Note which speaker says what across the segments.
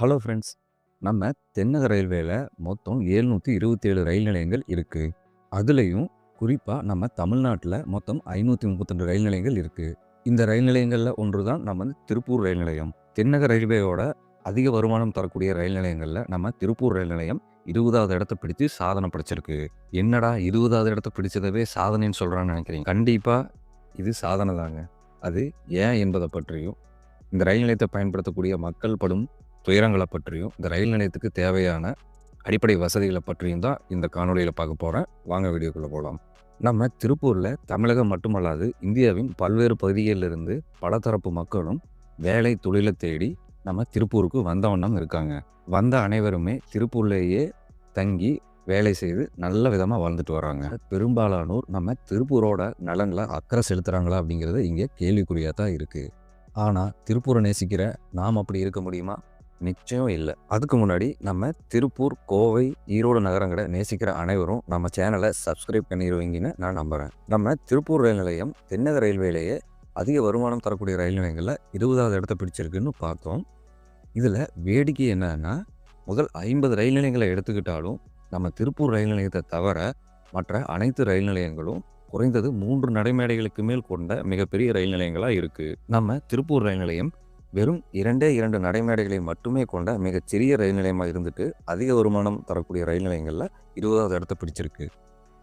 Speaker 1: Hello friends நம்ம தென்னக ரயில்வேல மொத்தம் ஏழ்நூற்றி இருபத்தேழு ரயில் நிலையங்கள் இருக்குது அதுலேயும் குறிப்பாக நம்ம தமிழ்நாட்டில் மொத்தம் ஐநூற்றி முப்பத்தெண்டு ரயில் நிலையங்கள் இருக்குது இந்த ரயில் நிலையங்களில் ஒன்று தான் நம்ம வந்து திருப்பூர் ரயில் நிலையம். தென்னக ரயில்வேயோட அதிக வருமானம் தரக்கூடிய ரயில் நிலையங்களில் நம்ம திருப்பூர் ரயில் நிலையம் இருபதாவது இடத்த பிடிச்சு சாதனை படைச்சிருக்கு. என்னடா இருபதாவது இடத்த பிடிச்சதவே சாதனைன்னு சொல்கிறான்னு நினைக்கிறீங்க? கண்டிப்பாக இது சாதனை தாங்க. அது ஏன் என்பதை பற்றியும் இந்த ரயில் நிலையத்தை பயன்படுத்தக்கூடிய மக்கள் படும் துயரங்களை பற்றியும் இந்த ரயில் நிலையத்துக்கு தேவையான அடிப்படை வசதிகளை பற்றியும் தான் இந்த காணொலியில் பார்க்க போகிறேன் வாங்க வீடியோக்குள்ளே போகலாம் நம்ம திருப்பூரில் தமிழகம் மட்டுமல்லாது இந்தியாவின் பல்வேறு பகுதிகளிலிருந்து பலதரப்பு மக்களும் வேலை தொழிலை தேடி நம்ம திருப்பூருக்கு வந்தவண்ணம் இருக்காங்க. வந்த அனைவருமே திருப்பூர்லேயே தங்கி வேலை செய்து நல்ல விதமாக வாழ்ந்துட்டு வராங்க. பெரும்பாலானோர் நம்ம திருப்பூரோட நலனில் அக்கறை செலுத்துகிறாங்களா அப்படிங்கிறது இங்கே கேள்விக்குறியாக தான் இருக்குது ஆனால் திருப்பூரை நேசிக்கிற நாம் அப்படி இருக்க முடியுமா? நிச்சயம் இல்லை. அதுக்கு முன்னாடி நம்ம திருப்பூர் கோவை ஈரோடு நகரங்களை நேசிக்கிற அனைவரும் நம்ம சேனலை சப்ஸ்கிரைப் பண்ணிடுவீங்கன்னு நான் நம்புகிறேன் நம்ம திருப்பூர் ரயில் நிலையம் தென்னக ரயில்வேலேயே அதிக வருமானம் தரக்கூடிய ரயில் நிலையங்களில் இருபதாவது இடத்த பிடிச்சிருக்குன்னு பார்த்தோம். இதில் வேடிக்கை என்னன்னா முதல் ஐம்பது ரயில் நிலையங்களை எடுத்துக்கிட்டாலும் நம்ம திருப்பூர் ரயில் நிலையத்தை தவிர மற்ற அனைத்து ரயில் நிலையங்களும் குறைந்தது மூன்று நடைமேடைகளுக்கு மேல் கொண்ட மிகப்பெரிய ரயில் நிலையங்களாக இருக்குது நம்ம திருப்பூர் ரயில் நிலையம் வெறும் இரண்டே இரண்டு நடைமேடைகளை மட்டுமே கொண்ட மிகச்சிறிய ரயில் நிலையமாக இருந்துட்டு அதிக வருமானம் தரக்கூடிய ரயில் நிலையங்களில் இருபதாவது இடத்த பிடிச்சிருக்கு.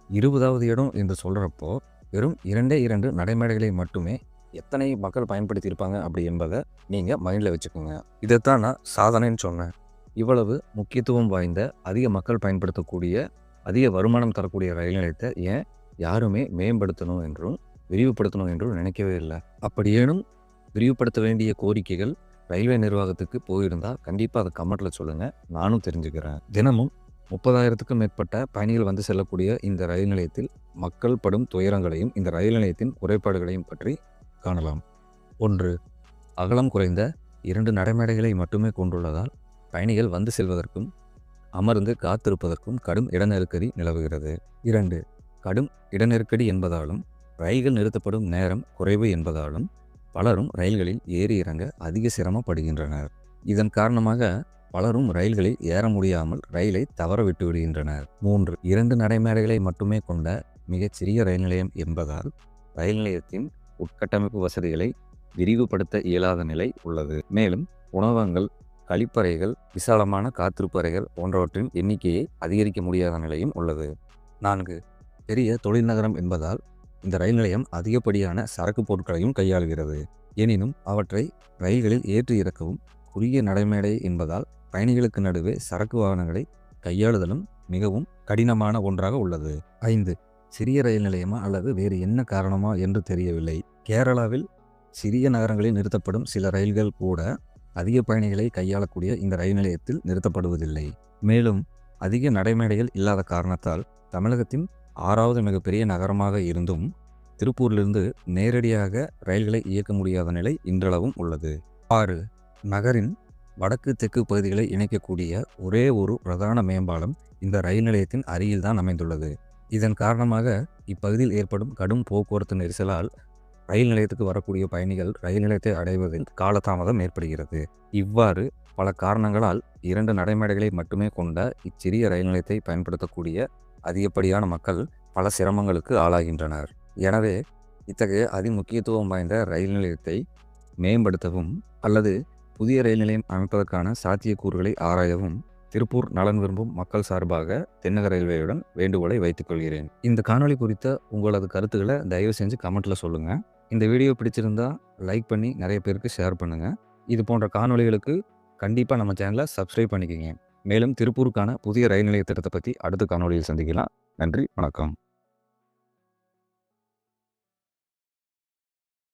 Speaker 1: இருபதாவது இடம் என்று சொல்கிறப்போ வெறும் இரண்டே இரண்டு நடைமேடைகளை மட்டுமே எத்தனை மக்கள் பயன்படுத்தியிருப்பாங்க அப்படி என்பதை நீங்கள் மைண்டில் வச்சுக்கோங்க. இதைத்தான் நான் சாதனைன்னு சொன்னேன். இவ்வளவு முக்கியத்துவம் வாய்ந்த அதிக மக்கள் பயன்படுத்தக்கூடிய அதிக வருமானம் தரக்கூடிய ரயில் நிலையத்தை ஏன் யாருமே மேம்படுத்தணும் என்றும் விரிவுபடுத்தணும் என்றும் நினைக்கவே இல்லை. அப்படியேனும் விரிவுபடுத்த வேண்டிய கோரிக்கைகள் ரயில்வே நிர்வாகத்துக்கு போயிருந்தால் கண்டிப்பாக அதை கமெண்ட்டில் சொல்லுங்கள் நானும் தெரிஞ்சுக்கிறேன். தினமும் முப்பதாயிரத்துக்கும் மேற்பட்ட பயணிகள் வந்து செல்லக்கூடிய இந்த ரயில் நிலையத்தில் மக்கள் படும் துயரங்களையும் இந்த ரயில் நிலையத்தின் குறைபாடுகளையும் பற்றி காணலாம். ஒன்று அகலம் குறைந்த இரண்டு நடைமேடைகளை மட்டுமே கொண்டுள்ளதால் பயணிகள் வந்து செல்வதற்கும் அமர்ந்து காத்திருப்பதற்கும் கடும் இடநெருக்கடி நிலவுகிறது. இரண்டு கடும் இடநெருக்கடி என்பதாலும் ரயில்கள் நிறுத்தப்படும் நேரம் குறைவு என்பதாலும் பலரும் ரயில்களில் ஏறி இறங்க அதிக சிரமப்படுகின்றனர். இதன் காரணமாக பலரும் ரயில்களில் ஏற முடியாமல் ரயிலை தவற விட்டு விடுகின்றனர். மூன்று இரண்டு நடைமேடைகளை மட்டுமே கொண்ட மிகச்சிறிய ரயில் நிலையம் என்பதால் ரயில் நிலையத்தின் உட்கட்டமைப்பு வசதிகளை விரிவுபடுத்த இயலாத நிலை உள்ளது. மேலும் உணவகங்கள் கழிப்பறைகள் விசாலமான காத்திருப்பறைகள் போன்றவற்றின் எண்ணிக்கையை அதிகரிக்க முடியாத நிலையும் உள்ளது. நான்கு பெரிய தொழில் நகரம் என்பதால் இந்த ரயில் நிலையம் அதிகப்படியான சரக்கு பொருட்களையும் கையாளுகிறது. எனினும் அவற்றை ரயில்களில் ஏற்றி இறக்கவும் குறுகிய நடைமேடை என்பதால் பயணிகளுக்கு நடுவே சரக்கு வாகனங்களை கையாளுதலும் மிகவும் கடினமான ஒன்றாக உள்ளது. ஐந்து. சிறிய ரயில் நிலையமா அல்லது வேறு என்ன காரணமா என்று தெரியவில்லை. கேரளாவில் சிறிய நகரங்களில் நிறுத்தப்படும் சில ரயில்கள் கூட அதிக பயணிகளை கையாளக்கூடிய இந்த ரயில் நிலையத்தில் நிறுத்தப்படுவதில்லை. மேலும் அதிக நடைமேடைகள் இல்லாத காரணத்தால் தமிழகத்தின் ஆறாவது மிகப்பெரிய நகரமாக இருந்தும் திருப்பூரிலிருந்து நேரடியாக ரயில்களை இயக்க முடியாத நிலை இன்றளவும் உள்ளது. ஆறு நகரின் வடக்கு தெற்கு பகுதிகளை இணைக்கக்கூடிய ஒரே ஒரு பிரதான மேம்பாலம் இந்த ரயில் நிலையத்தின் அருகில் தான் அமைந்துள்ளது. இதன் காரணமாக இப்பகுதியில் ஏற்படும் கடும் போக்குவரத்து நெரிசலால் ரயில் நிலையத்துக்கு வரக்கூடிய பயணிகள் ரயில் நிலையத்தை அடைவதில் காலதாமதம் ஏற்படுகிறது. இவ்வாறு பல காரணங்களால் இரண்டு நடைமேடைகளை மட்டுமே கொண்ட இச்சிறிய ரயில் நிலையத்தை பயன்படுத்தக்கூடிய அதிகப்படியான மக்கள் பல சிரமங்களுக்கு ஆளாகின்றனர். எனவே இத்தகைய அதிமுக்கியத்துவம் வாய்ந்த ரயில் நிலையத்தை மேம்படுத்தவும் அல்லது புதிய ரயில் நிலையம் அமைப்பதற்கான சாத்தியக்கூறுகளை ஆராயவும் திருப்பூர் நலன் விரும்பும் மக்கள் சார்பாக தென்னக ரயில்வேயுடன் வேண்டுகோளை வைத்துக் கொள்கிறேன். இந்த காணொளி குறித்த உங்களது கருத்துக்களை தயவு செஞ்சு கமெண்ட்டில் சொல்லுங்கள் இந்த வீடியோ பிடிச்சிருந்தா லைக் பண்ணி நிறைய பேருக்கு ஷேர் பண்ணுங்கள் இது போன்ற காணொளிகளுக்கு கண்டிப்பாக நம்ம சேனலை சப்ஸ்கிரைப் பண்ணிக்கோங்க. மேலும் திருப்பூருக்கான புதிய ரயில் நிலைய திட்டத்தை பற்றி அடுத்த காணொலியில் சந்திக்கலாம். நன்றி வணக்கம்.